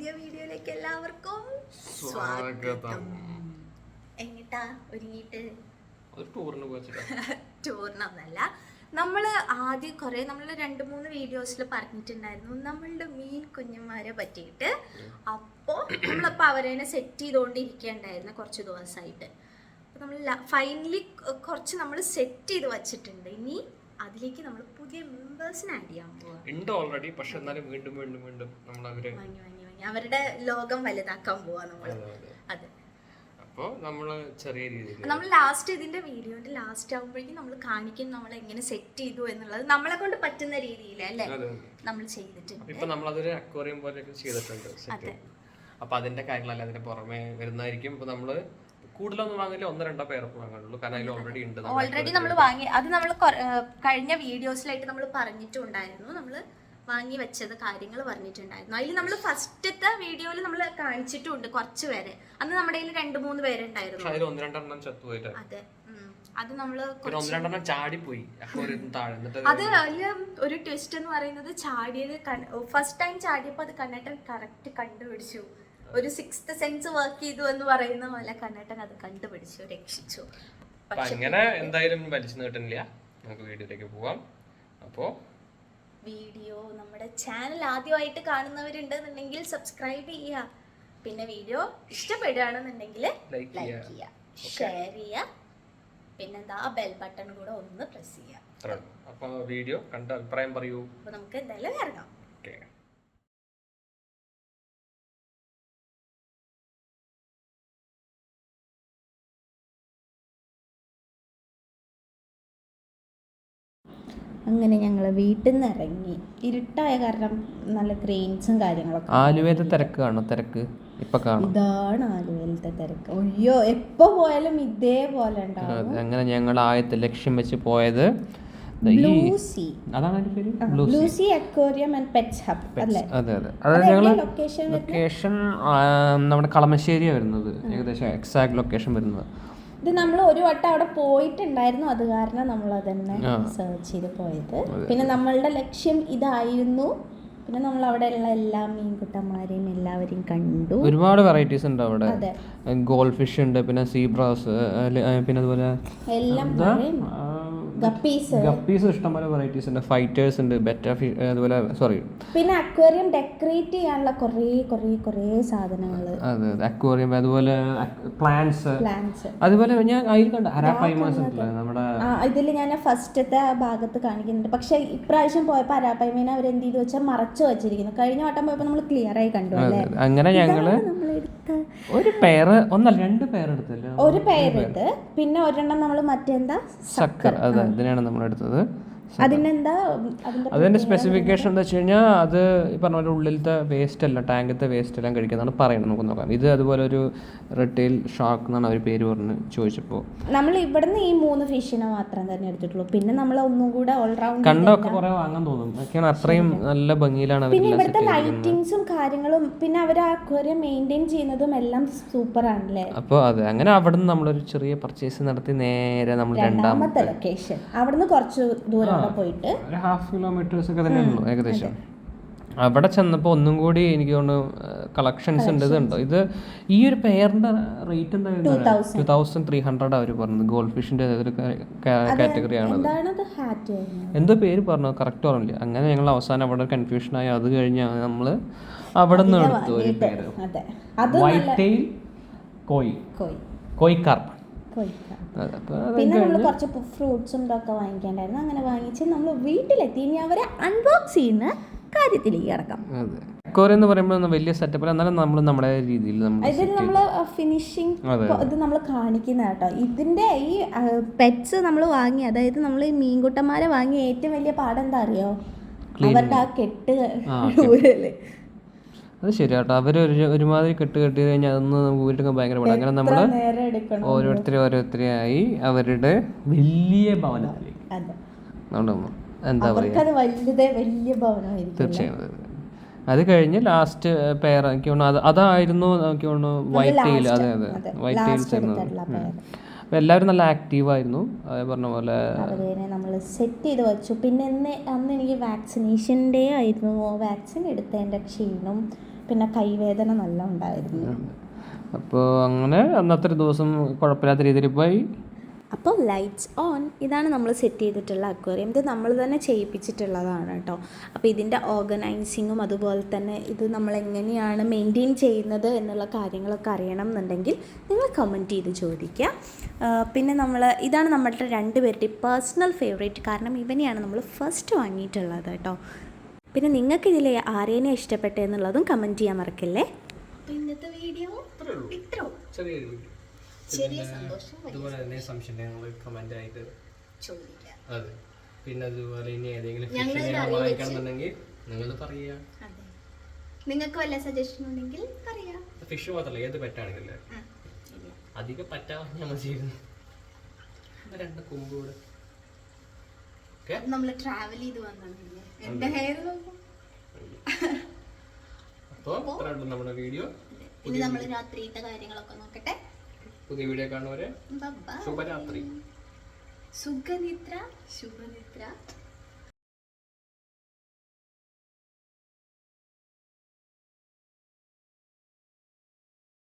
പുതിയ വീഡിയോയിലേക്ക് എല്ലാവർക്കും സ്വാഗതം. എങ്ങിട്ടാ ഒരുങ്ങിട്ട് ഒരു ടൂറിന് ടൂറിനൊന്നല്ല നമ്മൾ ആദ്യം കുറേ നമ്മൾ രണ്ട് മൂന്ന് വീഡിയോസിൽ പറഞ്ഞിട്ടുണ്ടായിരുന്നു നമ്മളുടെ മീൻ കുഞ്ഞന്മാരെ പറ്റിയിട്ട്. അപ്പോൾ നമ്മളിപ്പോൾ അവരെ സെറ്റ് ചെയ്തുകൊണ്ടിരിക്കേണ്ടായിരുന്നു കുറച്ച് ദിവസമായിട്ട് അപ്പോൾ നമ്മൾ ഫൈനലി കുറച്ച് നമ്മൾ സെറ്റ് ചെയ്ത് വച്ചിട്ടുണ്ട്. ഇനി അതിലേക്ക് നമ്മൾ പുതിയ മെമ്പേഴ്സിനെ ആഡ് ചെയ്യാൻ പോവാ. ഉണ്ട് ഓൾറെഡി പക്ഷെ എന്നാലും വീണ്ടും വീണ്ടും വീണ്ടും നമ്മൾ അവർ വാങ്ങി വാങ്ങി വാങ്ങി. അവരുടെ ലോകം വലുതാക്കാൻ പോവാ നമ്മൾ അതെ, അപ്പോ നമ്മൾ നമ്മൾ ചെറിയ രീതിയിൽ നമ്മൾ ലാസ്റ്റ് ഇതിന്റെ വീഡിയോന്റെ ലാസ്റ്റ് ആകുമ്പോഴേക്കും നമ്മൾ കാണിക്കും നമ്മൾ എങ്ങനെ സെറ്റ് ചെയ്തു എന്നുള്ളത്. നമ്മളെ കൊണ്ട് പറ്റുന്ന രീതിയിൽ അല്ലേ? നമ്മൾ ചെയ്തിട്ടുണ്ട്. അപ്പൊ ഇപ്പൊ നമ്മളതൊരു അക്വേറിയം പോലെയൊക്കെ ചെയ്തിട്ടുണ്ട് അതെ. അപ്പൊ അതിന്റെ കാര്യങ്ങളല്ല അതിന്റെ പുറമെ വരുന്നതായിരിക്കും. ഇപ്പൊ നമ്മൾ കൂടുതലൊന്നും വാങ്ങില്ല ഒന്ന് രണ്ടോ പേർ വാങ്ങാനുള്ളൂ. കാരണം അതിൽ ഓൾറെഡി ഉണ്ട്. ഓൾറെഡി നമ്മൾ വാങ്ങി അത് നമ്മൾ കഴിഞ്ഞ വീഡിയോസിലായിട്ട് നമ്മൾ പറഞ്ഞിട്ടുണ്ടായിരുന്നു. നമ്മൾ വാങ്ങി വെച്ചത് കാര്യങ്ങൾ പറഞ്ഞിട്ടുണ്ടായിരുന്നു. അതിൽ നമ്മൾ ഫസ്റ്റത്തെ വീഡിയോയിൽ നമ്മൾ കാണിച്ചിട്ടുണ്ട് കുറച്ച് പേര് അന്ന് നമ്മുടെ കയ്യിൽ രണ്ട് മൂന്ന് പേരുണ്ടായിരുന്നു. അതെ. അത് നമ്മൾ അത് അതിൽ ഒരു ട്വിസ്റ്റ് എന്ന് പറയുന്നത് ചാടിയത് ഫസ്റ്റ് ടൈം ചാടിയപ്പോ അത് കണ്ണേട്ടൻ കറക്റ്റ് കണ്ടുപിടിച്ചു. ഒരു സിക്സ്ത് സെൻസ് വർക്ക് ചെയ്തു എന്ന് പറയുന്ന പോലെ കണ്ണേട്ടൻ അത് കണ്ടുപിടിച്ചു രക്ഷിച്ചു. അങ്ങനെ എന്തായാലും വലിച്ചു നീട്ടുന്നില്ല. നമുക്ക് വീഡിയോയിലേക്ക് പോവാം. അപ്പോ വീഡിയോ നമ്മുടെ ചാനൽ ആദ്യമായിട്ട് കാണുന്നവരുണ്ടെന്നുണ്ടെങ്കിൽ സബ്സ്ക്രൈബ് ചെയ്യുക. പിന്നെ വീഡിയോ ഇഷ്ടപ്പെടുകയാണെന്നുണ്ടെങ്കിൽ ലൈക്ക് ചെയ്യുക. ഷെയർ ചെയ്യുക. പിന്നെന്താ ആ ബെൽ ബട്ടൺ കൂടെ ഒന്ന് പ്രസ് ചെയ്യുക. അപ്പോൾ അപ്പൊ വീഡിയോ കണ്ട അഭിപ്രായം പറയൂ. അപ്പോൾ നമുക്ക് എന്തായാലും ഇറങ്ങാം. ഓക്കെ അങ്ങനെ ഞങ്ങൾ വീട്ടിൽ നിന്ന് ഇറങ്ങി ഇരുട്ടായ കാരണം നല്ല ക്രെയിൻസും കാര്യങ്ങളൊക്കെ. ആലുവേദ തിരക്ക് കാണോ? തിരക്ക് ഇപ്പൊ കാണും? ഇതാണ് ആലുവയിലത്തെ തിരക്ക്. അയ്യോ എപ്പോ പോയാലും ഇതേപോലെ ഉണ്ടാവും. അങ്ങനെ ഞങ്ങൾ ആദ്യത്തെ ലക്ഷ്യം വെച്ച് പോയത്. Blue Sea. അതാണ് പേര്? Blue Sea. Aquarium and pets hub അല്ലേ? അതെ അതെ. അതായത് ലൊക്കേഷൻ നമ്മുടെ കളമശ്ശേരിയാണ് വരുന്നത്. ഏകദേശം എക്സാക്ട് ലൊക്കേഷൻ വരുന്നത്. ഇത് നമ്മൾ ഒരു വട്ടം അവിടെ പോയിട്ടുണ്ടായിരുന്നു. അത് കാരണം നമ്മൾ അതന്നെ സെർച്ച് ചെയ്ത് പോയത്. പിന്നെ നമ്മളുടെ ലക്ഷ്യം ഇതായിരുന്നു. പിന്നെ നമ്മൾ അവിടെ ഉള്ള എല്ലാ മീൻകുട്ടന്മാരെയും എല്ലാവരെയും കണ്ടു. ഒരുപാട് വെറൈറ്റീസ് ഉണ്ട് അവിടെ. ഗോൾഫിഷ് ഗോൾഡ് ഫിഷ് ഉണ്ട് പിന്നെ സീബ്രാസ് പിന്നെ അതുപോലെ എല്ലാം ഗപ്പീസ് ഗപ്പീസ് ഇഷ്ടംപോലെ വെറൈറ്റീസ് ഉണ്ട്. ഫൈറ്റേഴ്സ് ഉണ്ട്. ബെറ്റ ഫിഷ് അതുപോലെ സോറി പിന്നെ അക്വേറിയം ഡെക്കറേറ്റ് ചെയ്യാനുള്ള കുറേ കുറേ കുറേ സാധനങ്ങൾ. അതെ അക്വേറിയം അതുപോലെ പ്ലാന്റ്സ് പ്ലാന്റ്സ് അതുപോലെ ഞാൻ അതിൽ കണ്ട അരാപ്പൈമാസ് നമ്മുടെ ഇതിൽ ഞാൻ ഫസ്റ്റത്തെ ഭാഗത്ത് കാണിക്കുന്നുണ്ട്. പക്ഷെ ഇപ്രാവശ്യം പോയപ്പോൾ അരാപ്പൈമേനെ അവർ എന്ത് ചെയ്തു വെച്ചാൽ മറച്ചു വെച്ചിരിക്കുന്നു. കഴിഞ്ഞ വട്ടം പോയപ്പോൾ നമ്മൾ ക്ലിയർ ആയി കണ്ടു അല്ലേ? അങ്ങനെ ഞങ്ങൾ നമ്മളെടുത്ത ഒരു പെയർ ഒന്നല്ല രണ്ട് പേരെടുത്തല്ലോ ഒരു പേരെടുത്ത് പിന്നെ ഒരെണ്ണം നമ്മൾ മറ്റേന്താ? സക്കർ അതെ ഇതിനാണ് നമ്മൾ എടുത്തത്. അതിനെന്താ അതിന്റെ സ്പെസിഫിക്കേഷൻ എന്താ? വെച്ച് കഴിഞ്ഞാൽ അത് ഈ പറഞ്ഞ പോലെ ഉള്ളിലത്തെ വേസ്റ്റ് അല്ല ടാങ്കിലത്തെ വേസ്റ്റ് എല്ലാം കഴിക്കുന്നതാണ് പറയുന്നത്. നമുക്ക് നോക്കാം. ഇത് അതുപോലെ ഒരു റിട്ടെയിൽ ഷാർക്ക് എന്നാണ് അവർ പേര് പറഞ്ഞ് ചോദിച്ചപ്പോൾ നമ്മൾ ഇവിടുന്ന് ഈ മൂന്ന് ഫിഷിനെ മാത്രം തന്നെ എടുത്തിട്ടുള്ളൂ. പിന്നെ നമ്മൾ ഒന്നും കൂടെ ഓൾറൗണ്ട് കണ്ടൊക്കെ കുറെ വാങ്ങാൻ തോന്നും. ഒക്കെയാണ് അത്രയും നല്ല ഭംഗിയിലാണ് പിന്നെ ഇവിടുത്തെ ലൈറ്റിങ്സും കാര്യങ്ങളും പിന്നെ അവർ ആ മെയിന്റെയിൻ ചെയ്യുന്നതും എല്ലാം സൂപ്പർ ആണല്ലേ? അപ്പോൾ അതെ അങ്ങനെ അവിടെ നിന്ന് നമ്മളൊരു ചെറിയ പർച്ചേസ് നടത്തി നേരെ നമ്മൾ രണ്ടാമത്തെ ലൊക്കേഷൻ അവിടുന്ന് കുറച്ച് ദൂരം അവിടെ പോയിട്ട്. ഹാഫ് കിലോമീറ്റേഴ്സ് ഒക്കെ തന്നെ ഉള്ളൂ ഏകദേശം. അവിടെ ചെന്നപ്പോൾ ഒന്നും കൂടി എനിക്ക് തോന്നുന്നു കളക്ഷൻസ് ഉണ്ട് ഇതുണ്ടോ? ഇത് ഈ ഒരു പെയറിന്റെ റേറ്റ് എന്താ ടു തൗസൻഡ് ത്രീ ഹൺഡ്രഡ് അവർ പറഞ്ഞത് ഗോൾഡ് ഫിഷിന്റെ ഒരു കാറ്റഗറി ആണ് എന്തോ പേര് പറഞ്ഞു? കറക്റ്റ് ഓർമ്മയില്ല അങ്ങനെ ഞങ്ങൾ അവസാനം അവിടെ കൺഫ്യൂഷൻ ആയി. അത് കഴിഞ്ഞ് നമ്മൾ അവിടെ നിന്ന് എടുത്തു ഒരു പേര്. വൈറ്റ് കോയി കോയി കോയി കാർപ്പ് പിന്നെ നമ്മൾ കുറച്ച് ഫ്രൂട്ട്സും ഇതൊക്കെ വാങ്ങിക്കാണ്ടായിരുന്നു. അങ്ങനെ വാങ്ങിച്ച് നമ്മൾ വീട്ടിലെത്തി ഇനി അവരെ അൺബോക്സ് ചെയ്യുന്ന കാര്യത്തിലേക്ക് കിടക്കാം. അതെ. എന്ന് പറയുമ്പോൾ വലിയ സെറ്റപ്പ് എന്നാലും നമ്മൾ നമ്മുടെ രീതിയിൽ നമ്മൾ ഇതിൽ നമ്മൾ ഫിനിഷിങ് ഇത് നമ്മൾ കാണിക്കുന്ന കേട്ടോ. ഇതിന്റെ ഈ പെറ്റ്സ് നമ്മൾ വാങ്ങി അതായത് നമ്മൾ ഈ മീൻകുട്ടന്മാരെ വാങ്ങിയ ഏറ്റവും വലിയ പാഠം എന്താ അറിയോ അവരുടെ ആ കെട്ട്. അത് ശരിയാട്ടോ. അവർ ഒരു ഒരുമാതിരി കെട്ട് കെട്ടി കഴിഞ്ഞാൽ അതൊന്ന് നമുക്ക് വീട്ടിൽ ഭയങ്കര പാടാണ് അങ്ങനെ നമ്മൾ ഓരോരുത്തരെ ഓരോരുത്തരെയായി അവരുടെ വലിയ ഭവനത്തിലേക്ക്. നമ്മുടെ എന്താ പറയുക തീർച്ചയായും. അതെ, കഴിഞ്ഞ് ലാസ്റ്റ് പെയർ എനിക്ക് തോന്നുന്നു അത് അതായിരുന്നു എനിക്ക് തോന്നുന്നു വൈറ്റ് ടെയിൽ അതെ അതെ. വൈറ്റ് ടെയിൽസ് ആയിരുന്നു എല്ലാവരും നല്ല ആക്റ്റീവായിരുന്നു ആയിരുന്നു. പറഞ്ഞ പോലെ നമ്മൾ സെറ്റ് ചെയ്ത് വെച്ചു. പിന്നെ അന്ന് എനിക്ക് വാക്സിനേഷൻ ഡേ ആയിരുന്നു. വാക്സിൻ എടുത്തതിന്റെ ക്ഷീണം. പിന്നെ കൈവേദന നല്ല ഉണ്ടായിരുന്നു. അപ്പോൾ അങ്ങനെ അന്നത്തെ ദിവസം കുഴപ്പമില്ലാത്ത രീതിയിൽ പോയി. അപ്പോൾ ലൈറ്റ്സ് ഓൺ ഇതാണ് നമ്മൾ സെറ്റ് ചെയ്തിട്ടുള്ള അക്വേറിയം ഇത് നമ്മൾ തന്നെ ചെയ്യിപ്പിച്ചിട്ടുള്ളതാണ് കേട്ടോ. അപ്പോൾ ഇതിന്റെ ഓർഗനൈസിങ്ങും അതുപോലെ തന്നെ ഇത് നമ്മൾ എങ്ങനെയാണ് മെയിന്റെയിൻ ചെയ്യുന്നത് എന്നുള്ള കാര്യങ്ങളൊക്കെ അറിയണം എന്നുണ്ടെങ്കിൽ നിങ്ങൾ കമന്റ് ചെയ്ത് ചോദിക്കുക. പിന്നെ നമ്മൾ ഇതാണ് നമ്മളുടെ രണ്ടുപേരുടെ പേഴ്സണൽ ഫേവറേറ്റ് കാരണം ഇവനെയാണ് നമ്മൾ ഫസ്റ്റ് വാങ്ങിയിട്ടുള്ളത് കേട്ടോ. പിന്നെ നിങ്ങൾക്ക് ഇതിൽ ആരേനെ ഇഷ്ടപ്പെട്ടെന്നുള്ളതും കമന്റ് ചെയ്യാൻ മറക്കല്ലേ? ഇന്നത്തെ വീഡിയോ ഇത്രോ ചെറിയ സന്തോഷം ഇതുപോലെ തന്നെ ആയിട്ട് ചോദിക്കാം. അതെ. പിന്നെ അതുപോലെ ഇനി ഏതെങ്കിലും ഫിഷിനെ വാങ്ങിക്കണമെന്നുണ്ടെങ്കിൽ നിങ്ങൾ പറയുക അതെ. നിങ്ങൾക്ക് വല്ല സജഷൻ ഉണ്ടെങ്കിൽ പറയാം. ഫിഷ് മാത്രമല്ല ഏത് പെറ്റാണെങ്കിലും അധികം പറ്റാതെ നമ്മൾ ചെയ്യുന്നു. രണ്ട് കൊമ്പൂടെ നമ്മൾ ട്രാവൽ ചെയ്ത് വന്നില്ലേ എന്റെ ഹെയർ അപ്പോൾ ഇത്രയുള്ളൂ നമ്മുടെ വീഡിയോ ഇനി നമ്മൾ രാത്രിയിലത്തെ കാര്യങ്ങളൊക്കെ നോക്കട്ടെ. പുതിയ വീഡിയോ കാണുന്നവരെ. ശുഭരാത്രി. സുഖനിദ്ര ശുഭനിദ്ര.